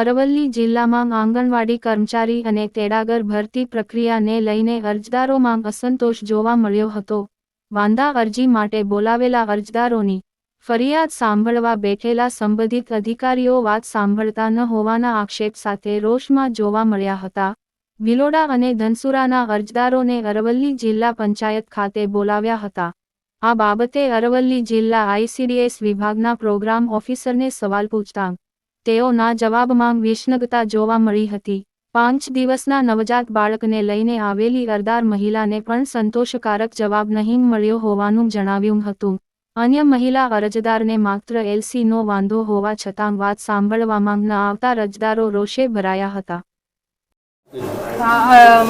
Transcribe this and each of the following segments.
અરવલ્લી જિલ્લામાં આંગણવાડી કર્મચારી અને તેડાગર ભરતી પ્રક્રિયાને લઈને અરજદારોમાં અસંતોષ જોવા મળ્યો હતો. વાંધા અરજી માટે બોલાવેલા અરજદારોની ફરિયાદ સાંભળવા બેઠેલા સંબંધિત અધિકારીઓ વાત સાંભળતા ન હોવાના આક્ષેપ સાથે રોષમાં જોવા મળ્યા હતા. બિલોડા અને ધનસુરાના અરજદારોને અરવલ્લી જિલ્લા પંચાયત ખાતે બોલાવ્યા હતા. આ બાબતે અરવલ્લી જિલ્લા આઈસીડીએસ વિભાગના પ્રોગ્રામ ઓફિસરને સવાલ પૂછતા તેઓના જવાબમાં વિષ્ણગતા જોવા મળી હતી. પાંચ દિવસના નવજાત બાળકને લઈને આવેલી અરદાર મહિલાને પણ સંતોષકારક જવાબ નહીં મળ્યો હોવાનું જણાવ્યું હતું. અન્ય મહિલા અરજદારને માત્ર એલસીનો વાંધો હોવા છતાં વાત સાંભળવામાં ન આવતા અરજદારો રોષે ભરાયા હતા.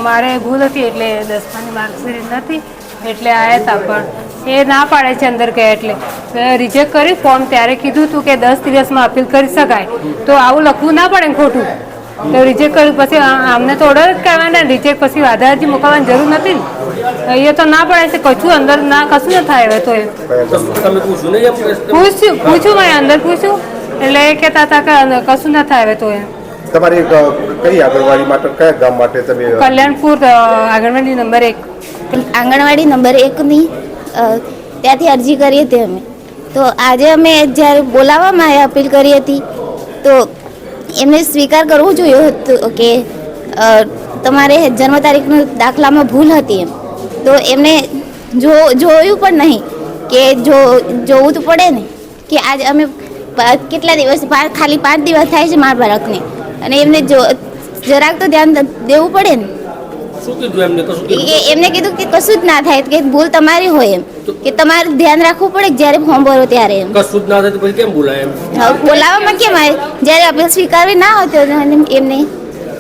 મારે ભૂલ હતી એટલે દસમાની માર્કશીટ નથી, એટલે આવ્યા હતા પણ. એ ના પાડે છે અંદર કે એટલે. રિજેક્ટ કરી ફોર્મ ત્યારે કીધું હતું કે દસ દિવસમાં અપીલ કરી શકાય. તો આવું લખવું ના પડે ખોટું. તો રિજેક્ટ કર્યું. પછી આમને તો ઓર્ડર જ કરવાના રિજેક્ટ પછી વાધા અરજી મૂકવાની જરૂર નથી ને. એ તો ના પડે છે કશું અંદર ના કશું ના થાય હવે તો એ. પૂછ્યું? પૂછ્યું મેં અંદર પૂછ્યું. એટલે એ કહેતા હતા કે કશું ના થાય હવે તો એ. તમારી કઈ આંગણવાડી માટે કયા ગામ માટે તમે કલ્યાણપુર આંગણવાડી નંબર એક. આંગણવાડી નંબર એકની અ, ત્યાંથી અરજી કરી હતી અમે. તો આજે અમે જ્યારે બોલાવવામાં અપીલ કરી હતી, તો એમને સ્વીકાર કરવો જોઈએ હતો કે તમારે જન્મ તારીખનું દાખલામાં ભૂલ હતી એમ. તો એમને જો, જોયું પણ નહીં કે જો, જોવું તો પડે ને કે આજે અમે કેટલા દિવસ ખાલી પાંચ દિવસ થાય છે મારા બાળકને અને એમને જો, જરાક તો ધ્યાન દેવું પડે ને. શું કીધું એમને? કશું કીધું? એમને કીધું કે કશું જ ના થાય કે ભૂલ તમારી હોય એમ. કે તમારે ધ્યાન રાખવું પડે કે જ્યારે ફોર્મ ભરો ત્યારે એમ. કશું જ ના થાય તો પછી કેમ બોલાય એમ? બોલાવવામાં કેમ આવે? જ્યારે અપીલ સ્વીકારવી ના હોતી હોય એમ- એમને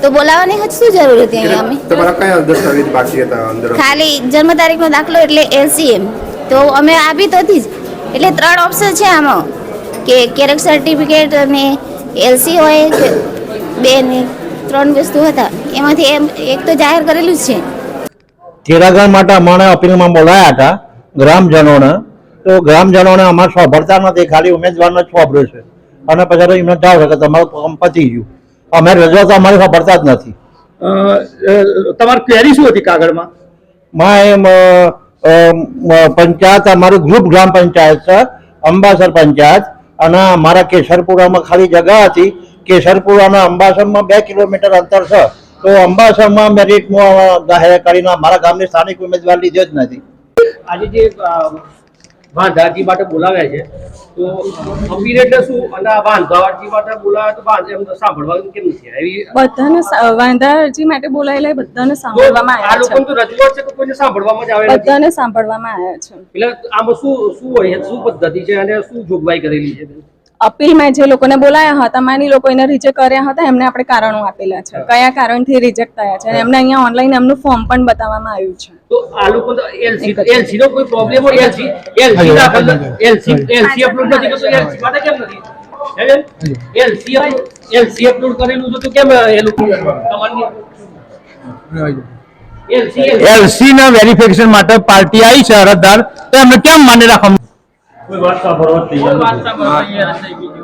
તો બોલાવવાની હજ શું જરૂર હતી અહીંયા અમે? તમારા કયા દસ્તાવેજ બાકી હતા અંદર? ખાલી જન્મ તારીખનો દાખલો એટલે એલસીએમ. તો અમે આપી તો હતી જ. એટલે ત્રણ ઓપ્શન છે આમાં. કે કેરેક સર્ટિફિકેટ અને એલસી હોય કે બે ને ત્રણ વસ્તુ હતા. એમાંથી એમ એક તો જાહેર કરેલું જ છે. તેરાગણ માટે અમારે અપીલમાં બોલાયા હતા ગ્રામજનોને. તો ગ્રામજનોને અમારે સાંભળતા નથી ખાલી ઉમેદવારને જ સાંભળ્યું છે. અને પછી એમને જાવ કે તમારું કામ પતી ગયું. અમે રજૂઆત તો અમારી સાંભળતા જ નથી. તમારી ક્વેરી શું હતી કાગળમાં? માં એમ પંચાયત અમારું ગ્રુપ ગ્રામ પંચાયત છે અંબાસર પંચાયત. અને અમારા કેસરપુરામાં ખાલી જગા હતી. કેસરપુરા અંબાસરમાં બે કિલોમીટર અંતર છે. તો અંબાસરમાં મેરિટમાં જાહેર કરીને મારા ગામની સ્થાનિક ઉમેદવાર લીધો જ નથી. આજે જે વાંધાજી માટે બોલાવ્યા છે તો અપીલ એટલે શું? અને વાંધાજી માટે બોલાવ્યા તો વાંધા એમ તો સાંભળવાનું કેમ છે એવી બધાને વાંધાજી માટે બોલાયેલા બધાને સાંભળવામાં આ લોકો તો રજૂઆત છે કે કોઈને સાંભળવામાં જ આવે છે બધાને સાંભળવામાં આવ્યા છે. એટલે આમાં શું શું હોય શું પદ્ધતિ છે અને શું જોગવાઈ કરેલી છે? અપીલમાં જે લોકોને બોલાયા હતા માની લોકો એને રિજેક્ટ કર્યા હતા એમને આપણે કારણો આપેલા છે. કયા કારણથી રિજેક્ટ થયા છે? અને એમને અહીંયા ઓનલાઈન એમનું ફોર્મ પણ બતાવવામાં આવ્યું છે. તો આ લોકો તો એલસી એલસી નો કોઈ પ્રોબ્લેમ હોય? એલસી એલસી દાખલ એલસી એલસી અપલોડ નથી કરતો. એલસી માટે કેમ નથી? એલસી એલસી અપલોડ કરેલું છે તો કેમ એ લોકો તમારી એલસી એલસી ના વેરિફિકેશન માટે પાર્ટી આવી છે અરજદાર. તો એમને કેમ માન્ય રાખવામાં કોઈ વાત સાંભળવા તૈયાર નથી.